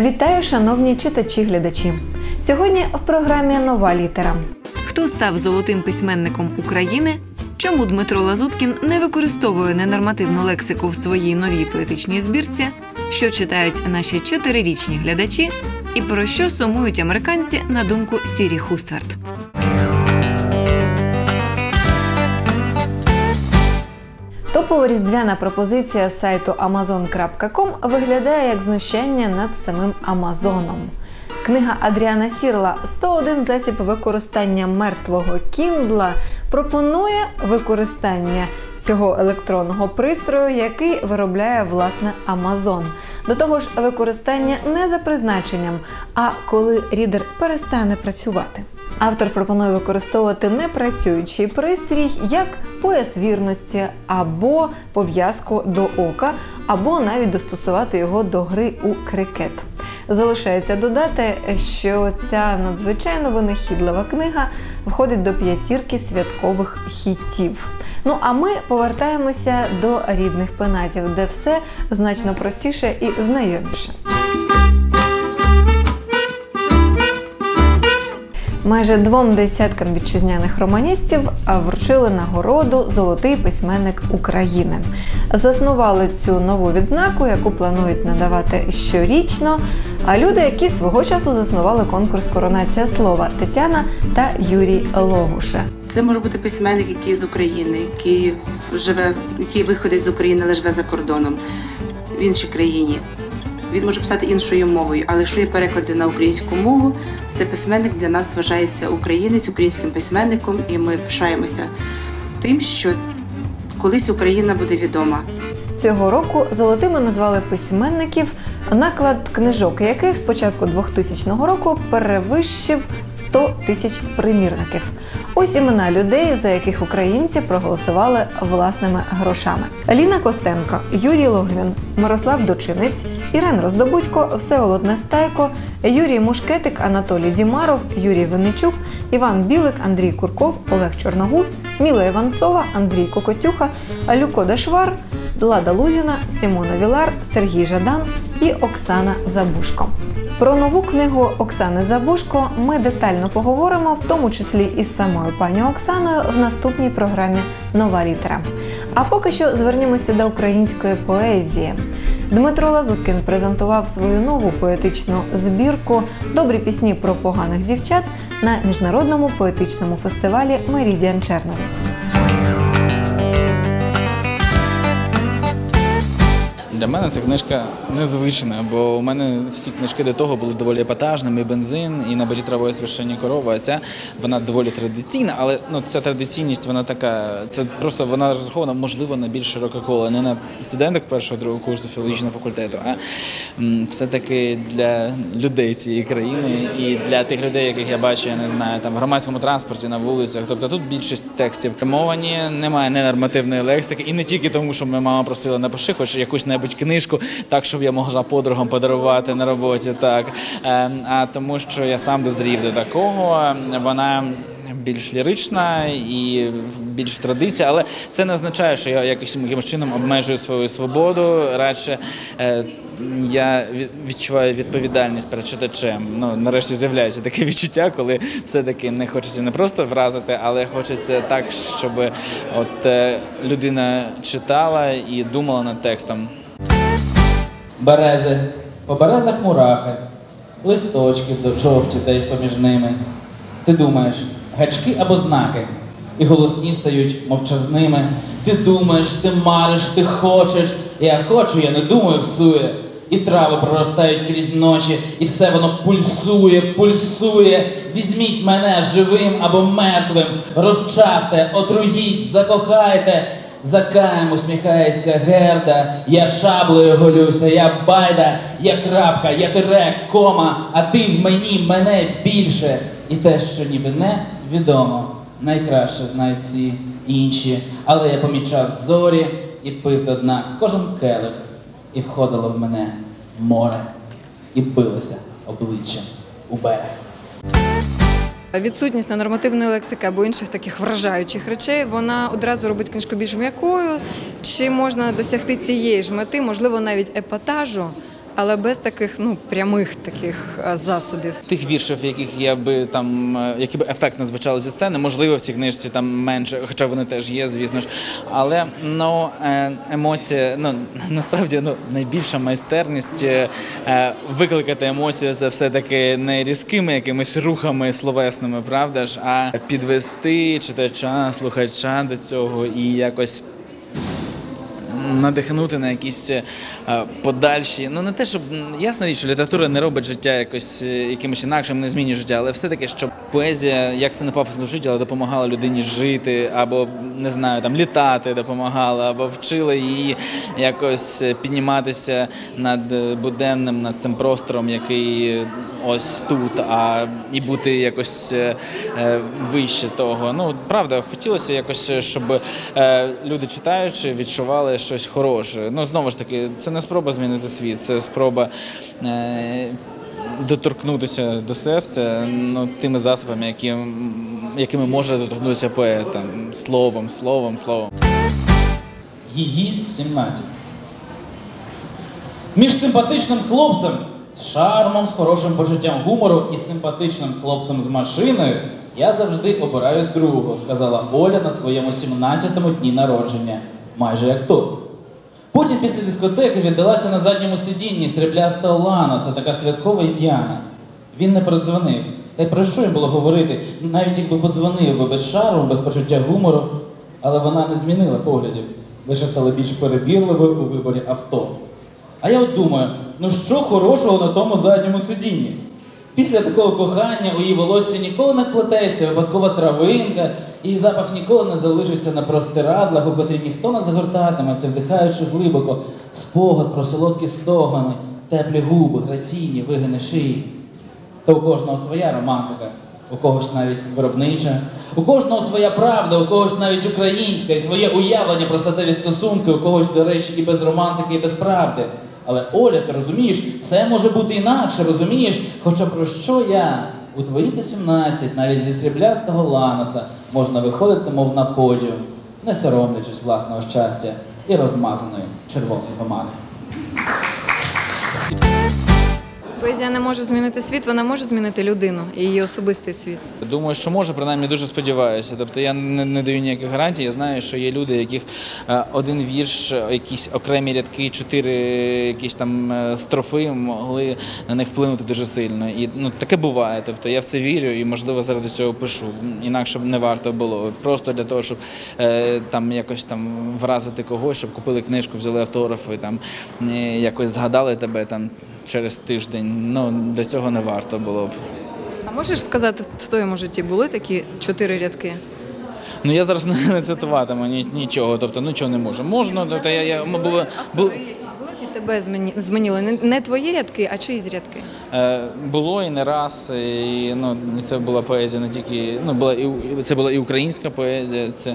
Вітаю, шановні читачі-глядачі. Сьогодні в програмі Нова літера. Хто став золотим письменником України? Чому Дмитро Лазуткін не використовує ненормативну лексику в своїй новій поетичній збірці? Що читають наші чотирирічні глядачі? І про що сумують американці на думку Сірі Хустверт? Топова різдвяна пропозиція сайту amazon.com виглядає як знущання над самим Амазоном. Книга Адріана Сірла «101 засіб використання мертвого кіндла пропонує використання цього електронного пристрою, який виробляє власне Амазон. До того ж, використання не за призначенням, а коли рідер перестане працювати. Автор пропонує використовувати непрацюючий пристрій як пояс вірності або пов'язку до ока, або навіть достосувати його до гри у крикет. Залишається додати, що ця надзвичайно винахідлива книга входить до п'ятірки святкових хітів. Ну а ми повертаємося до рідних пенатів, де все значно простіше і знайоміше. Майже двом десяткам вітчизняних романістів вручили нагороду Золотий письменник України. Заснували цю нову відзнаку, яку планують надавати щорічно. А люди, які свого часу заснували конкурс Коронація слова Тетяна та Юрій Логуше. Це може бути письменник, який з України, який живе, який виходить з України, але живе за кордоном в іншій країні. Він може писати іншою мовою, але якщо є переклади на українську мову, це письменник для нас вважається українець, українським письменником, і ми пишаємося тим, що колись Україна буде відома. Цього року золотими назвали письменників, наклад книжок, яких з початку 2000 року перевищив 100 тисяч примірників. Ось імена людей, за яких українці проголосували власними грошами: Ліна Костенко, Юрій Логвін, Мирослав Дочинець, Ірен Роздобудько, Всеволод Нестайко, Юрій Мушкетик, Анатолій Дімаров, Юрій Винничук, Іван Білик, Андрій Курков, Олег Чорногуз, Міла Іванцова, Андрій Кокотюха, Люко Дешвар, Лада Лузіна, Сімона Вілар, Сергій Жадан і Оксана Забушко. Про нову книгу Оксани Забушко ми детально поговоримо, в тому числі із самою пані Оксаною, в наступній програмі Нова літера. А поки що звернімося до української поезії. Дмитро Лазуткін презентував свою нову поетичну збірку Добрі пісні про поганих дівчат на міжнародному поетичному фестивалі Мерідіан Черновець. Для мене ця книжка незвична, бо у мене всі книжки до того були доволі епатажними, бензин, і на баді травої священні корови. А ця вона доволі традиційна, але ну ця традиційність, вона така, це просто вона розрахована, можливо, на більш широке коло. Не на студенток першого другого курсу філологічного факультету, а все-таки для людей цієї країни і для тих людей, яких я бачу, я не знаю, там в громадському транспорті, на вулицях. Тобто тут більшість текстів мовані, немає ненормативної лексики, і не тільки тому, що моя мама просила напиши, хоч якусь небудь книжку, так щоб я могла подругам подарувати на роботі, так Е, а тому, що я сам дозрів до такого. Вона більш лірична і більш в традиції, але це не означає, що я якимось чином обмежую свою свободу. Радше е, я відчуваю відповідальність перед читачем. Ну нарешті з'являється таке відчуття, коли все-таки не хочеться не просто вразити, але хочеться так, щоб от е, людина читала і думала над текстом. Берези, по березах мурахи, листочки до жовті десь поміж ними. Ти думаєш, гачки або знаки, і голосні стають мовчазними. Ти думаєш, ти мариш, ти хочеш. Я хочу, я не думаю, всує. І трави проростають крізь ночі, і все воно пульсує, пульсує. Візьміть мене живим або мертвим, розчавте, отруїть, закохайте. За Каєм усміхається Герда, я шаблею голюся, я байда, я крапка, я тире, кома, а ти в мені мене більше. І те, що ніби не відомо, найкраще знають всі інші. Але я помічав зорі і пив до дна кожен келих, і входило в мене море, і билося обличчям у берег. Відсутність на нормативної лексики або інших таких вражаючих речей, вона одразу робить книжку більш м'якою. Чи можна досягти цієї ж мети, можливо, навіть епатажу, але без таких ну прямих таких е, засобів. Тих віршів, яких я би там, е, які би ефектно звучали зі сцени, можливо, в цій книжці там менше, хоча вони теж є, звісно ж. Але ну, е, емоція, ну насправді ну, найбільша майстерність викликати емоцію це все-таки не різкими якимись рухами словесними, правда ж, а підвести читача, слухача до цього і якось надихнути на якісь е, подальші. Ну не те, щоб ясна річ, що література не робить життя якось е, якимось інакшим, не змінює життя, але все-таки, щоб поезія, як це не пафосно звучить, але допомагала людині жити, або не знаю, там літати допомагала, або вчила її якось е, підніматися над буденним, над цим простором, який ось тут, а і бути якось е, е, вище того. Ну правда, хотілося якось, е, щоб люди читаючи, відчували щось хороше. Ну знову ж таки, це не спроба змінити світ, це спроба. Доторкнутися до серця ну, тими засобами, які, якими може доторкнутися поет, там, словом, словом, словом. Її 17. Між симпатичним хлопцем з шармом, з хорошим почуттям гумору і симпатичним хлопцем з машиною я завжди обираю другого, сказала Оля на своєму 17-му дні народження, майже як тост. Потім після дискотеки віддалася на задньому сидінні срібляста Олана, це така святкова і п'яна. Він не продзвонив. Та й про що їм було говорити, навіть якби подзвонив би без шару, без почуття гумору, але вона не змінила поглядів, лише стала більш перебірливою у виборі авто. А я от думаю, ну що хорошого на тому задньому сидінні? Після такого кохання у її волосі ніколи не плететься випадкова травинка, і запах ніколи не залишиться на простирадлах, у котрі ніхто не загортатиметься, вдихаючи глибоко спогад про солодкі стогани, теплі губи, граційні вигини шиї. Та у кожного своя романтика, у когось навіть виробнича, у кожного своя правда, у когось навіть українська, і своє уявлення про статеві стосунки, у когось, до речі, і без романтики, і без правди. Але Оля, ти розумієш, це може бути інакше, розумієш? Хоча про що я? У твої 18, навіть зі сріблястого ланоса, можна виходити, мов на подіум, не соромлячись власного щастя і розмазаної червоної помади. Поезія не може змінити світ, вона може змінити людину і її особистий світ. Думаю, що може, принаймні дуже сподіваюся. Тобто я не, не даю ніяких гарантій. Я знаю, що є люди, яких е, один вірш, е, якісь окремі рядки, чотири якісь там е, строфи могли на них вплинути дуже сильно. І ну таке буває. Тобто я в це вірю і можливо заради цього пишу. Інакше б не варто було. Просто для того, щоб там якось там вразити когось, щоб купили книжку, взяли автографи, там якось згадали тебе там через тиждень. Ну для цього не варто було б. А можеш сказати, в твоєму житті були такі чотири рядки? Ну я зараз не, цитуватиму нічого, тобто нічого не можу. Можна, тобто я, я було, було, тебе змінили? Не, твої рядки, а чиїсь рядки? е, було і не раз. І, ну, це була поезія не тільки, ну була і- це була і українська поезія, це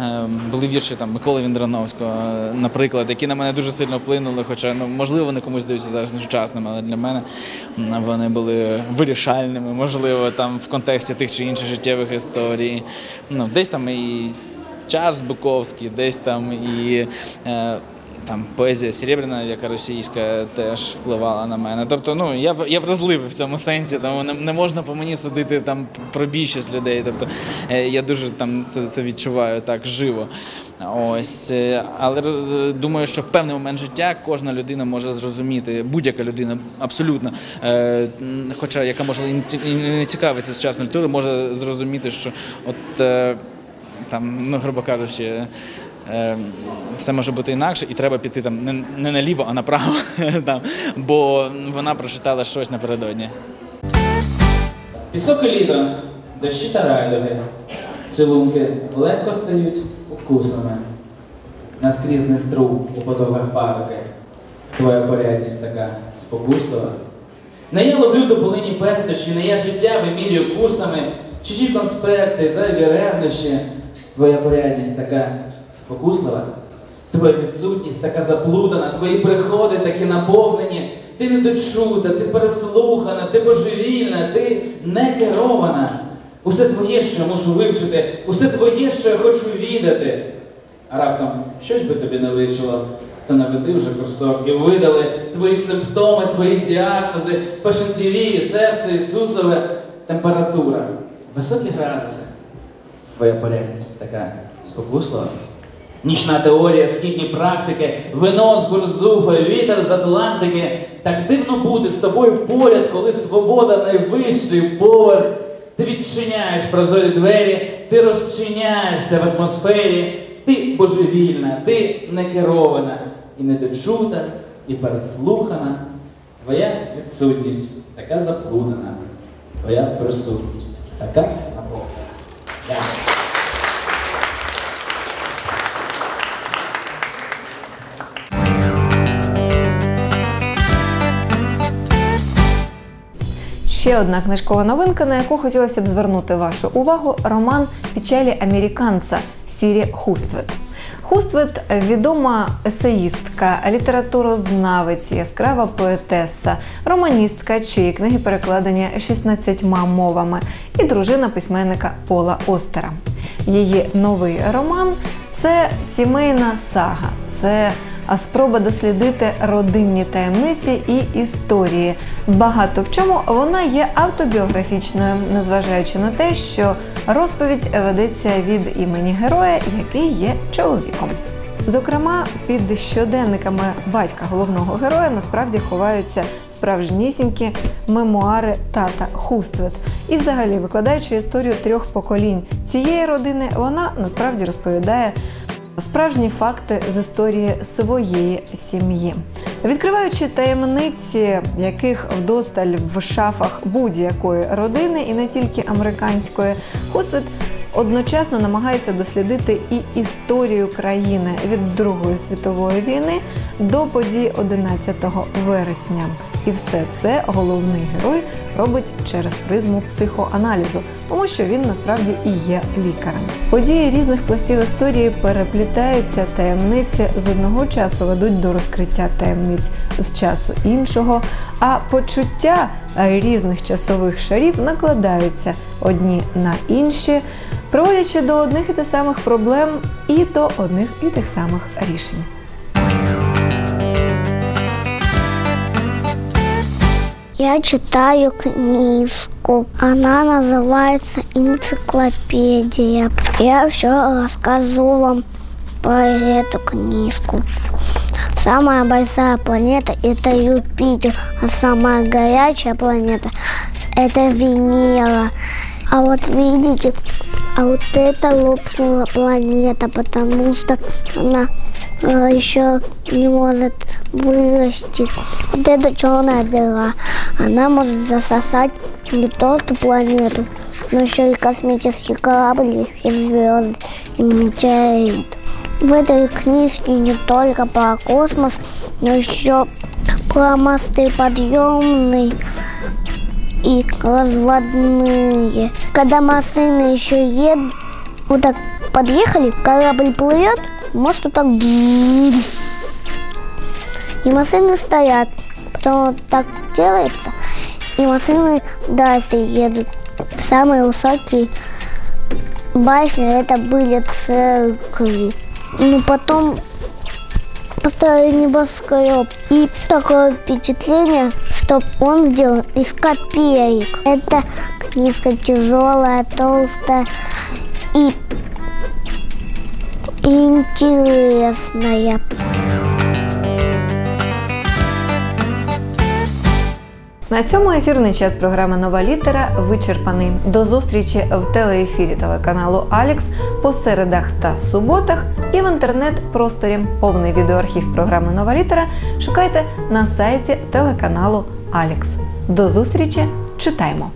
е, були вірші там Миколи Віндрановського, е, наприклад, які на мене дуже сильно вплинули. Хоча ну можливо вони комусь здаються зараз несучасними, але для мене вони були вирішальними, можливо, там в контексті тих чи інших життєвих історій. Ну, десь там і Чарльз Буковський, десь там і. Е, там поезія серебряна, яка російська, теж впливала на мене. Тобто, ну я я вразливий в цьому сенсі, тому не, не можна по мені судити там про більшість людей. Тобто е, я дуже там це, це відчуваю так живо. Ось, е, але е, думаю, що в певний момент життя кожна людина може зрозуміти, будь-яка людина абсолютно, хоча яка може не цікавиться сучасною літературою, може зрозуміти, що от там, ну, грубо кажучи, все може бути інакше, і треба піти там не, не наліво, а направо, там, бо вона прочитала щось напередодні. Пісок і літо, дощі та райдуги, цілунки легко стають укусами. Наскрізний струм у подобах павики, твоя порядність така спокуслива. Не я ловлю до полині пестощі, не я життя вимірюю курсами, чужі конспекти, зайві ревнощі, твоя порядність така спокуслива. Твоя відсутність така заплутана, твої приходи такі наповнені. Ти недочута, ти переслухана, ти божевільна, ти не керована. Усе твоє, що я мушу вивчити, усе твоє, що я хочу відати. А раптом щось би тобі не личило. то наведи вже курсок і видали твої симптоми, твої діагнози, фашн ТВ, серце Ісусове, температура, високі градуси. Твоя порядність така спокуслива. Нічна теорія, східні практики, вино з Гурзуфа, вітер з Атлантики. Так дивно бути з тобою поряд, коли свобода найвищий поверх. Ти відчиняєш прозорі двері, ти розчиняєшся в атмосфері, ти божевільна, ти не керована, і недочута, і переслухана. Твоя відсутність така заплутана, твоя присутність така наповнена. Дякую. Ще одна книжкова новинка, на яку хотілося б звернути вашу увагу роман Печалі американця Сірі Хуствет. Хуствет відома есеїстка, літературознавець, яскрава поетеса, романістка, чиї книги перекладені 16 мовами, і дружина письменника Пола Остера. Її новий роман це сімейна сага, це а спроба дослідити родинні таємниці і історії. Багато в чому вона є автобіографічною, незважаючи на те, що розповідь ведеться від імені героя, який є чоловіком. Зокрема, під щоденниками батька головного героя насправді ховаються справжнісінькі мемуари тата Хуствет. І, взагалі, викладаючи історію трьох поколінь цієї родини, вона насправді розповідає справжні факти з історії своєї сім'ї. Відкриваючи таємниці, яких вдосталь в шафах будь-якої родини, і не тільки американської, Хуствет одночасно намагається дослідити і історію країни від Другої світової війни до подій 11 вересня. І все це головний герой робить через призму психоаналізу, тому що він насправді і є лікарем. Події різних пластів історії переплітаються, таємниці з одного часу ведуть до розкриття таємниць з часу іншого, а почуття різних часових шарів накладаються одні на інші, приводячи до одних і тих самих проблем і до одних і тих самих рішень. Я читаю книжку. Она называется «Энциклопедия». Я все расскажу вам про эту книжку. Самая большая планета – это Юпитер, а самая горячая планета – это Венера. А вот видите, а вот это лопнула планета, потому что она э, еще не может вырасти. Вот эта черная дыра, она может засосать не только планету, но еще и космический корабль, и звезды, и метеорит. В этой книжке не только про космос, но еще про мосты подъемные и разводные. Когда машины еще едут, вот так подъехали, корабль плывет, мост вот так и машины стоят. Потом вот так делается, и машины дальше едут. Самые высокие башни это были церкви. Ну потом построили небоскреб. И такое впечатление, что он сделан из копеек. Эта книжка тяжелая, толстая и интересная. На цьому ефірний час програми Нова літера вичерпаний. До зустрічі в телеефірі телеканалу Алікс по середах та суботах і в інтернет-просторі. Повний відеоархів програми Нова літера шукайте на сайті телеканалу Алікс. До зустрічі! Читаймо!